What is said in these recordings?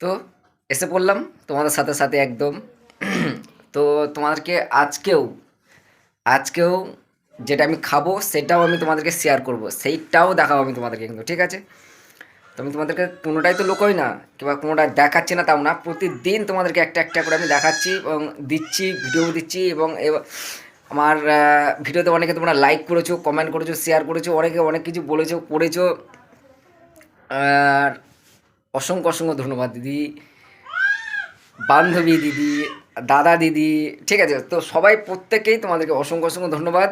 তো এসে পড়লাম তোমাদের সাথে সাথে একদম। তো তোমাদেরকে আজকেও আজকেও যেটা আমি খাব সেটাও আমি তোমাদেরকে শেয়ার করব। সেইটাও দেখাবো আমি তোমাদেরকে কিন্তু, ঠিক আছে? তো আমি তোমাদেরকে কোনোটাই তো লোকই না, কিংবা কোনোটা দেখাচ্ছি না, তাও না। প্রতিদিন তোমাদেরকে একটা একটা করে আমি দেখাচ্ছি এবং দিচ্ছি ভিডিও দিচ্ছি এবং আমার ভিডিওতে অনেকে তোমরা লাইক করেছ কমেন্ট করেছ শেয়ার করেছ, অনেকে অনেক কিছু বলেছ, করেছ। আর অসংখ্য অসংখ্য ধন্যবাদ, দিদি। বান্ধবী, দিদি, দাদা, দিদি, ঠিক আছে? তো সবাই প্রত্যেকেই তোমাদেরকে অসংখ্য অসংখ্য ধন্যবাদ।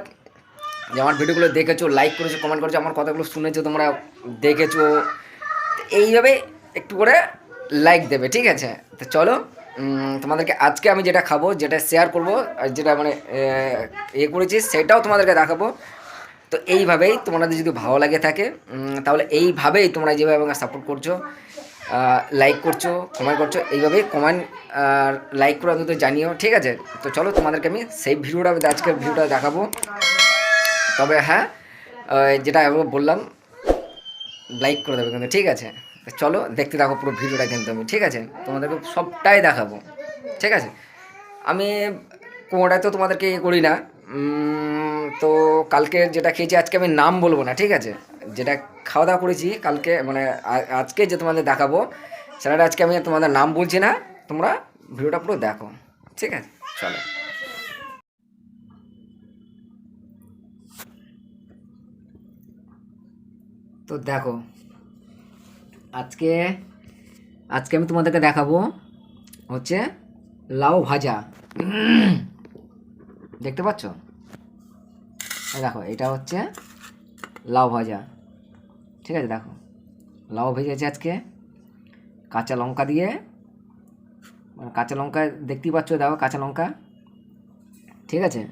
যে আমার ভিডিওগুলো দেখেছ লাইক করেছ কমেন্ট করেছ, আমার কথাগুলো শুনেছো, তোমরা দেখেছ এইভাবে একটু করে লাইক দেবে, ঠিক আছে? তো চলো তোমাদেরকে আজকে আমি যেটা খাব, যেটা শেয়ার করব, আর যেটা মানে এ করেছি, সেটাও তোমাদেরকে দেখাবো। তো এইভাবেই তোমাদের যদি ভালো লাগে থাকে তাহলে এইভাবেই তোমরা যেভাবে আমাকে সাপোর্ট করছ লাইক করছ কমেন্ট করছ এইভাবেই কমেন্ট আর লাইক করে অন্তত জানিও, ঠিক আছে? তো চলো তোমাদেরকে আমি সেই ভিডিওটা, আজকের ভিডিওটা দেখাবো। তবে হ্যাঁ যেটা বললাম লাইক করে দেবে কিন্তু, ঠিক আছে? চলো দেখতে থাকো পুরো ভিডিওটা কিন্তু আমি, ঠিক আছে? তোমাদেরকে সবটাই দেখাবো, ঠিক আছে? আমি কোনোটা তো তোমাদেরকে ইয়ে করি না। তো কালকে যেটা খেয়েছি, আজকে আমি নাম বলব না, ঠিক আছে? যেটা খাওয়া দাওয়া করেছি, কালকে মানে আজকে যে তোমাদের দেখাবো সেটা আজকে আমি তোমাদের নাম বলছি না, তোমরা ভিডিওটা পুরো দেখো, ঠিক আছে? চলো। তো দেখো, আজকে আজকে আমি তোমাদেরকে দেখাবো হচ্ছে লাউ ভাজা। দেখতে পাচ্ছ? দেখো, এটা হচ্ছে লাউ ভাজা। ঠিক আছে, দেখো। লাউ ভেজেছে আজকে। কাঁচা লঙ্কা দিয়ে। মানে কাঁচা লঙ্কা দেখতেই পাচ্ছ, দেখো কাঁচা লঙ্কা। ঠিক আছে?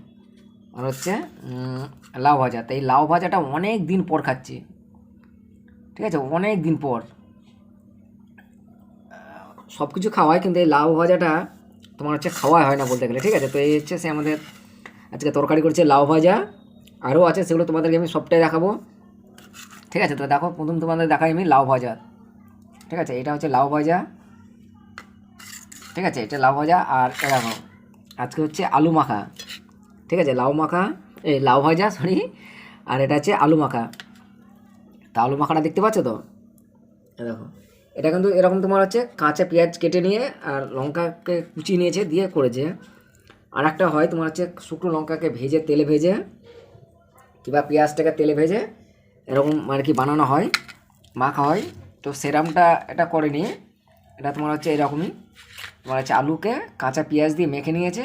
আর হচ্ছে লাউ ভাজা। তো এই লাউ ভাজাটা অনেক দিন পর খাচ্ছি। ঠিক আছে? অনেক দিন পর। সব কিছু খাওয়ায় কিন্তু এই লাউ ভাজাটা তোমার হচ্ছে খাওয়া হয় না বলতে গেলে। ঠিক আছে? তো এই হচ্ছে সে আমাদের আজকে তরকারি করছে লাউ ভাজা। আরও আছে, সেগুলো তোমাদেরকে আমি সবটাই দেখাবো। ঠিক আছে? তো দেখো, প্রথম তোমাদের দেখাই আমি লাউ ভাজা। ঠিক আছে? এটা হচ্ছে লাউ ভাজা। ঠিক আছে? এটা লাউ ভাজা আর দেখো, আজকে হচ্ছে আলু মাখা। ঠিক আছে? লাউ মাখা এই লাউ ভাজা সরি আর এটা হচ্ছে আলু মাখা। তা আলু মাখাটা দেখতে পাচ্ছ তো? দেখো, এটা কিন্তু এরকম তোমার হচ্ছে কাঁচা পেঁয়াজ কেটে নিয়ে আর লঙ্কাকে কুচিয়ে নিয়েছে, দিয়ে করেছে। আর একটা হয় তোমার হচ্ছে শুকনো লঙ্কাকে ভেজে, তেলে ভেজে, কিংবা পেঁয়াজটাকে তেলে ভেজে এরকম আর কি বানানো হয়, মাখা হয়। তো সেরামটা এটা করেনি এটা তোমার হচ্ছে এরকমই, তোমার হচ্ছে আলুকে কাঁচা পেঁয়াজ দিয়ে মেখে নিয়েছে।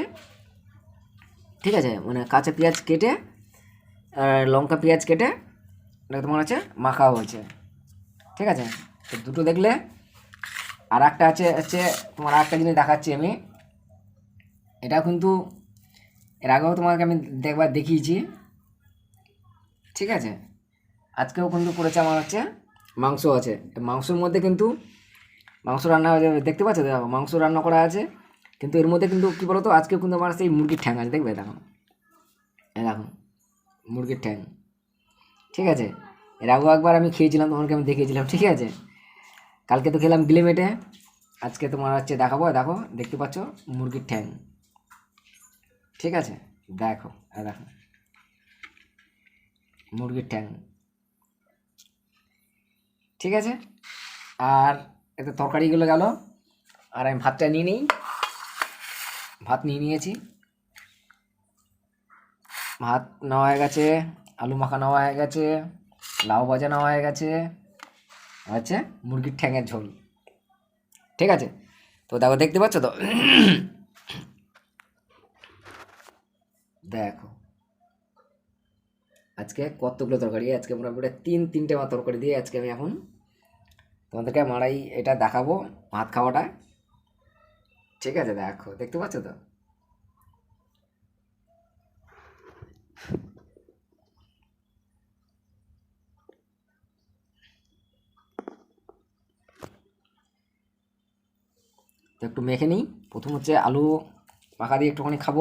ঠিক আছে? মানে কাঁচা পেঁয়াজ কেটে লঙ্কা পেঁয়াজ কেটে এটা তোমার হচ্ছে মাখা হয়েছে। ঠিক আছে? তো দুটো দেখলে আর একটা আছে, হচ্ছে তোমার একটা জিনিস দেখাচ্ছি আমি। এটা কিন্তু এর আগেও তোমাকে আমি দেখবার দেখিয়েছি। ঠিক আছে? আজকেও কিন্তু করেছে আমার হচ্ছে মাংস আছে। মাংসর মধ্যে কিন্তু মাংস রান্না হয়ে দেখতে পাচ্ছ দেখো মাংস রান্না করা আছে। কিন্তু এর মধ্যে কিন্তু কী বলতো? আজকে কিন্তু আমার সেই মুরগির ঠ্যাং আছে। দেখবে? দেখো। দেখো। মুরগির ঠ্যাং। ঠিক আছে? এর আগেও একবার আমি খেয়েছিলাম তোমাকে আমি দেখিয়েছিলাম। ঠিক আছে? কালকে তো খেলাম গিলেমেটে আজকে তোমার হচ্ছে দেখাবো। দেখো, দেখতে পাচ্ছ? মুরগির ঠ্যাং। ঠিক আছে? দেখো। দেখো। মুরগির ঠ্যাং। ঠিক আছে? আর এতে তরকারিগুলো গেল। আর আমি ভাতটা নিয়ে নিই। ভাত নিয়ে নিয়েছি। ভাত নেওয়া হয়ে গেছে, আলু মাখা নেওয়া হয়ে গেছে, লাউ ভাজা নেওয়া হয়ে গেছে হচ্ছে মুরগির ঠ্যাঙের ঝোল। ঠিক আছে? তো দেখো, দেখতে পাচ্ছ তো? দেখো। আজকে কতগুলো তরকারি? আজকে মোটামুটি তিন, তিনটে মা তরকারি দিয়ে আজকে আমি এখন তোমাদেরকে মারাই এটা দেখাবো, ভাত খাওয়াটা। ঠিক আছে, দেখো, দেখতে পাচ্ছ তো? তো একটু মেখে নিই। প্রথম হচ্ছে আলু মাখা দিয়ে একটুখানি খাব।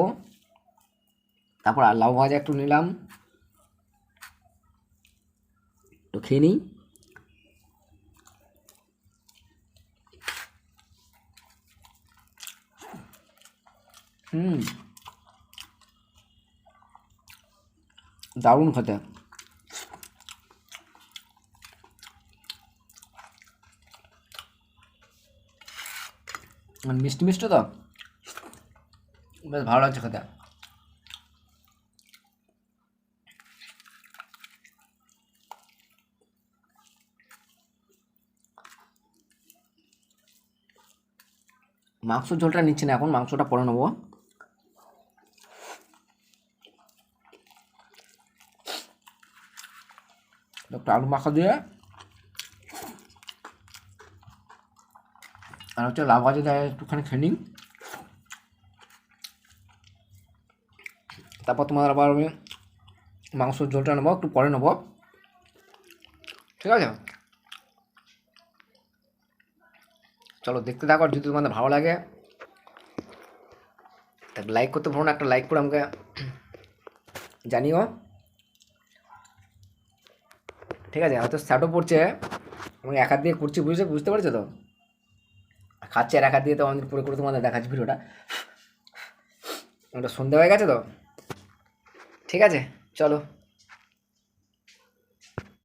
তারপর লাউ ভাজা একটু নিলাম। খেয়ে নিই। হুম। দারুণ খেতে। মিষ্টি মিষ্টি তো? বেশ ভালো লাগছে খেতে। মাংস ঝোলটা নিচ্ছি না এখন, মাংসটা পরে নেব। একটু আলু মাখা দিয়ে, আর হচ্ছে লাভ আছে দেয় একটুখানি খেয়ে নিই। তারপর তোমার আবার আমি মাংসর ঝোলটা নেব, একটু পরে নেব। ঠিক আছে? চলো দেখতে থাকো যদি তোমাদের ভালো লাগে লাইক করতে ভুলো না, একটা লাইক করে আমাকে জানিও। ঠিক আছে হয়তো স্যাটও পড়ছে, আমি এক হাত দিয়ে করছি বুঝতে বুঝতে পারছ তো? খাচ্ছে আর এক হাত দিয়ে তো আমাদের পুরো করে তোমাদের দেখাচ্ছি ভিডিওটা। ওটা সন্ধে হয়ে গেছে তো? ঠিক আছে, চলো।